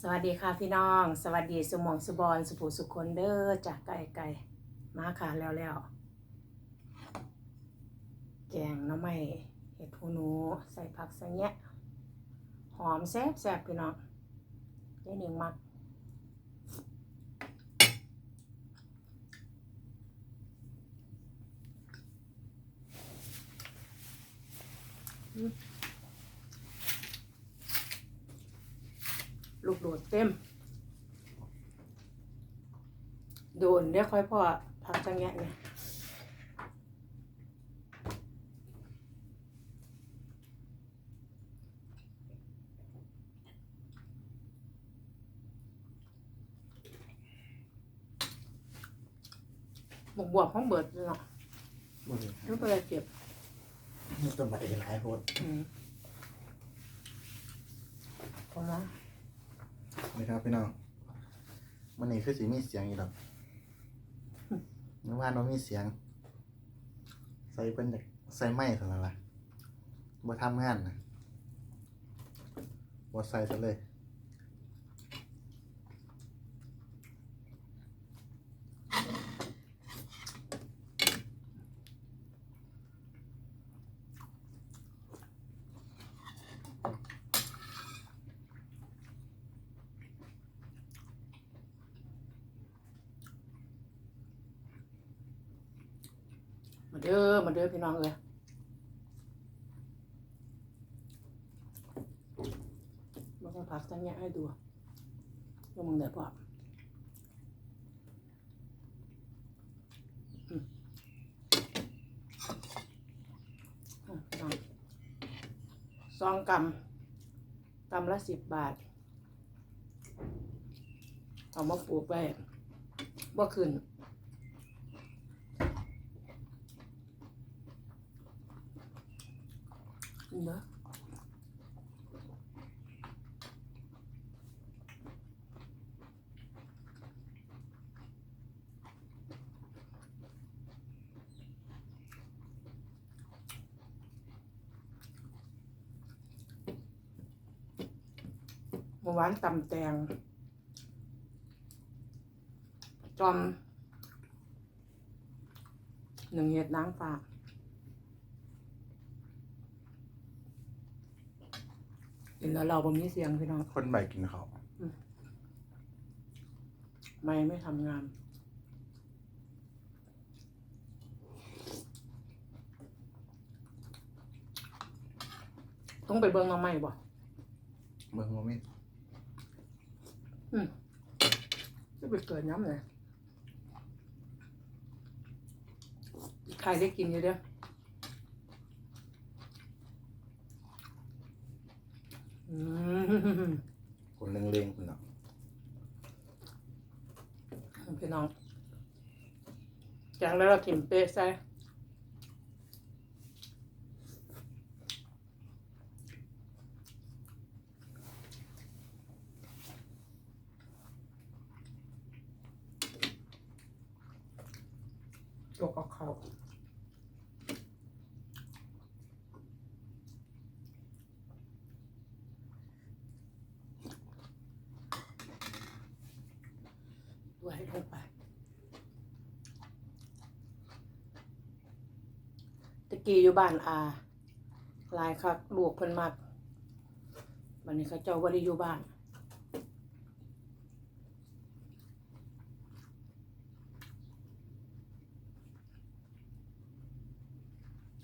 สวัสดีค่ะพี่น้อง สวัสดีสมองสุบอลสุภูสุคนเด้อจากไก่ไก่มาค่ะแล้วแล้วแกงน้ำไม้เห็ดหูหนูใส่ผักใส่แงะหอมแซ่บแซ่บพี่น้องได้หนึ่งมักอืม ลูกโดดเต็ม โดนได้ค่อยพอผักจังแงะเนี่ยบวกบวกๆของเบิดเนาะบ่ได้ไม่เป็นไรเจ็บมันสมัยหลายโพดอืมพอละ นี่ครับพี่น้องมันนี่คือสิมีเสียงอีกดอกนึกว่าน้องมีเสียง ใส่เป็นจากใส่ไม้เท่านั้นล่ะบ่ทำงานนะบ่ใส่ซะเลย มาเด้อมาเด้อพี่น้องเลยมันก็ผักจังแงะให้ดูว่ามึงเดี๋ยวพออืมอะพี่น้องซองกำกำละสิบบาท เอามาปลูกไว้บ่ขึ้น เนอะเมื่อวานตำแตงจอมหนึ่งเห็ดนางฟ้าเห็นแล้วเราบ่มีเสียงพี่น้อง คนใบกินเขาวไม่ไม่ทำงาน ต้องไปเบิ่งมาใหม่บ่เบิ่งบ่มีจะไปเกิดย้ำเลยใครได้กินอยู่เด้ออืม คนเล็งๆคุณนเนาะพี่น้องจากแล้วเรากินเป๊ะใส่จกเอาเขาด้วยลงไป ตะ กี้อยู่บ้านอาหลายคักลูกเพิ่นมักวันนี้เขาเจ้าบ่ได้อยู่บ้าน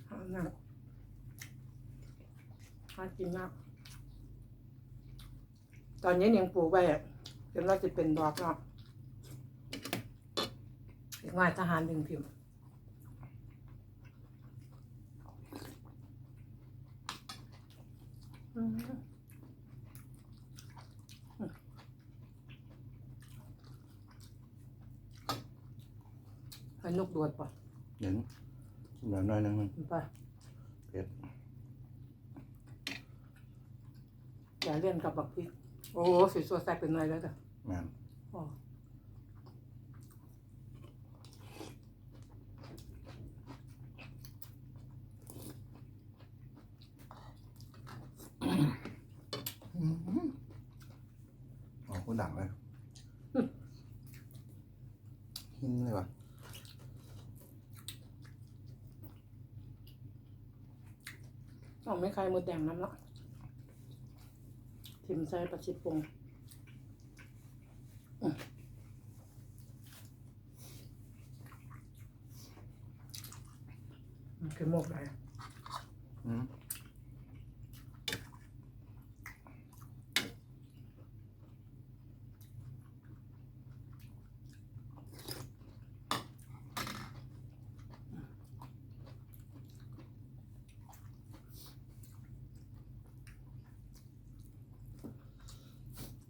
เอานั่งหากินนักตอนนี้ยังปลูกไว้เดี๋ยวเราจะเป็นดอกเนาะอีกหน่อยทหารดึงพิมพ์ อืม ให้นกดวดป่ะหนึ่งเหลือน้อยหนึงไปเผ็ดอย่าเล่นกับบักพริก โอ้สีสัวแซ่บเป็นไรแล้วจ้ะแม่นอ๋อ พูดดังเลย หินเลยว่ะต้องไม่ใครมือแดงน้ำละทิมใส่ประชิดปรุงอืมมันคือหมกอะไรอืม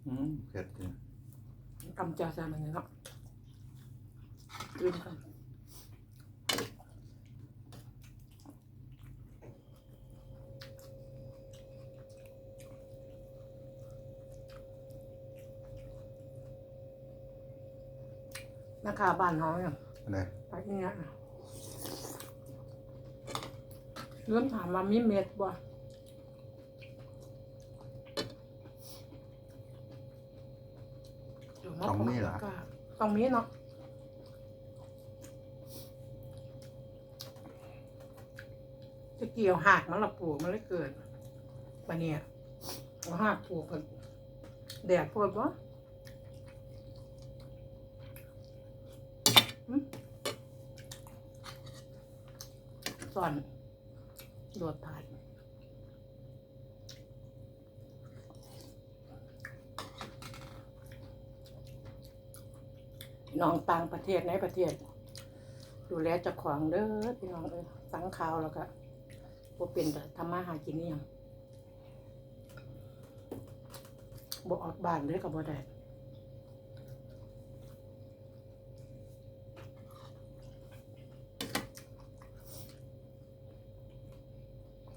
อืมเผ็ดจริงกำจัดใส่มันเนี่ยเนาะลืมกันนาคาบ้านเขาเนี่ยอะไรไปที่เนี้ยน่ะเริ่มถามว่ามีเม็ดบ่เดี๋ยวา ต้องมีเหรอต้องมีเนาะจะเกี่ยวหักมันละปลูกมันเลยเกิดปะเนี่ยเอาหักปลูกกันแดดโพดบ่หึสอนโดดผ่าน พี่น้องต่างประเทศในประเทศ ดูแลจ้าของเด้อพี่น้องเอ้ยฟังข่าวแล้วก็บ่เป็นแต่ทำมาหากินนี่ยังบ่ออกบ้านเลยก็บ่ได้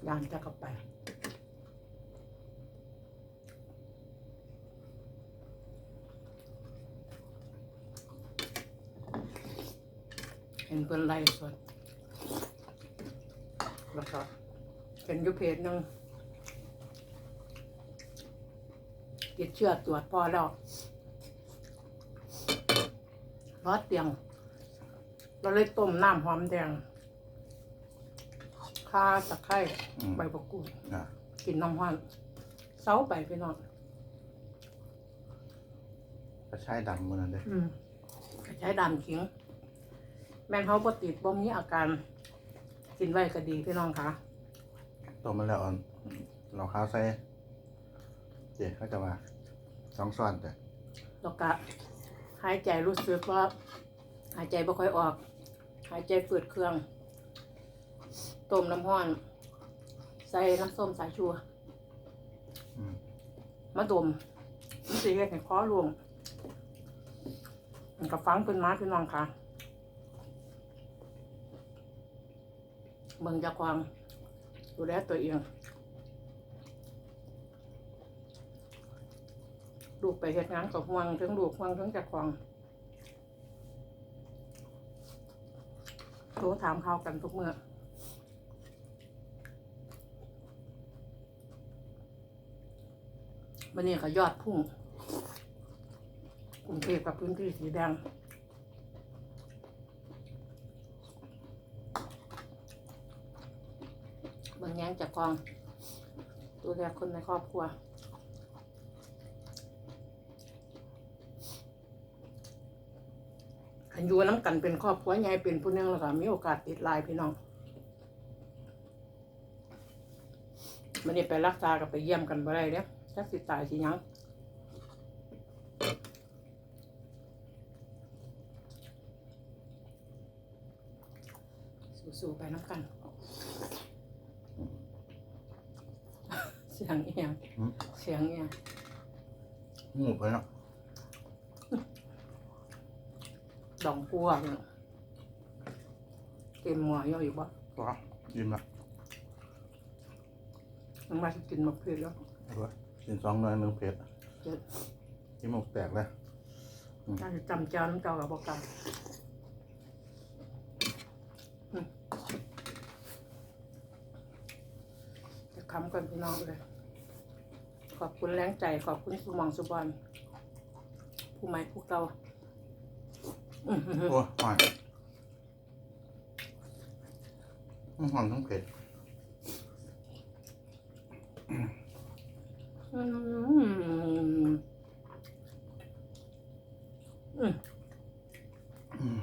ยานจะกลับไป นเพิ่นไล่สดแล้วก็เป็นอยุเพจหนึงติดเชื้อตรวจพอแล้วรอดเตียง เราเลยต้มน้ำหอมแดงข่าตะไคร้อืมใบประกูดอะกินน้ำห้อนเซาไปพี่น้องกระชายดำมันนั่นเด้อืมใช้ดามขิง แม่นเขาบ่ติดบ่มีอาการกินไว้ก็ดีพี่น้องค่ะต้มมันแล้วเอ่อนเราข้าวใส่เจ๊เขาจะมาสองส่วนแต่แล้วก็หายใจรู้สึกว่า หายใจบ่ค่อยออก หายใจฝืดเครื่อง ต้มน้ำห้อน ใส่น้ำส้มสายชูอืมมาดมมันสิเฮ็ดให้คอรวงมันก็ฟังเป็นมาพี่น้องค่ะ เบิ่งจากความดูแลตัวเองลูกไปเฮ็ดงานกับห่วงทั้งลูกห่วงทั้งจากความโทรถามข่าวกันทุกเมื่อวันนี้ก็ยอดพุ่งกรุงเทพกับพื้นที่สีแดง บา งจากกอง ดูแลคนในครอบครัว ขันยูน้ำกันเป็นครอบครัวใหญ่เป็นผู้นึงแล้วก็มีโอกาสติดลายพี่น้องมันนี่ไปรักษากับไปเยี่ยมกันบ่ได้เด้จักสิตายสิยังสู้ๆไปน้ำกัน เสียงเอียงอืม เสียงเอียงหมูไปเนาะดองปัวเนี่ยเต็มหม้อย่อยอยู่บ่ก็ยิ้มละมันมาสิกินมะเขือแล้วเอาไว้กินสองหน่อยหนึ่งเผ็ดเจ็ด กินหมกแตกเลยน่าจะจำเจ้าน้ำเจ้ากับบอกกันอืมจะ คำกันพี่น้องเลย ขอบคุณแรงใจ ขอบคุณสุหมองสุบอลผู้ใหม่ผู้เก่าอื้อหือโอ้หอนอืมหอนทั้งเผ็ดอืมอืมอืม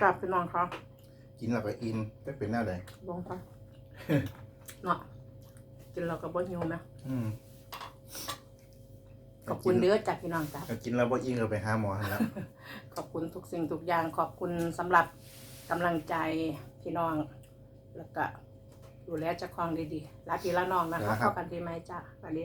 กลับพี่น้องครับกินแล้วก็อินได้เป็นแนวใดลงไป เนาะ กินเราก็บ่หิวนะอืมขอบคุณเด้อจากพี่น้องจ้ะก็กินแล้วบ่อิ่มก็ไปหาหมอหั่นแล้วขอบคุณทุกสิ่งทุกอย่างขอบคุณสำหรับกำลังใจพี่น้อง แล้วก็ดูแลเจ้าของดีๆรักพี่ละน้องนะคะเข้ากันดีไหมจ้ะสวัสดี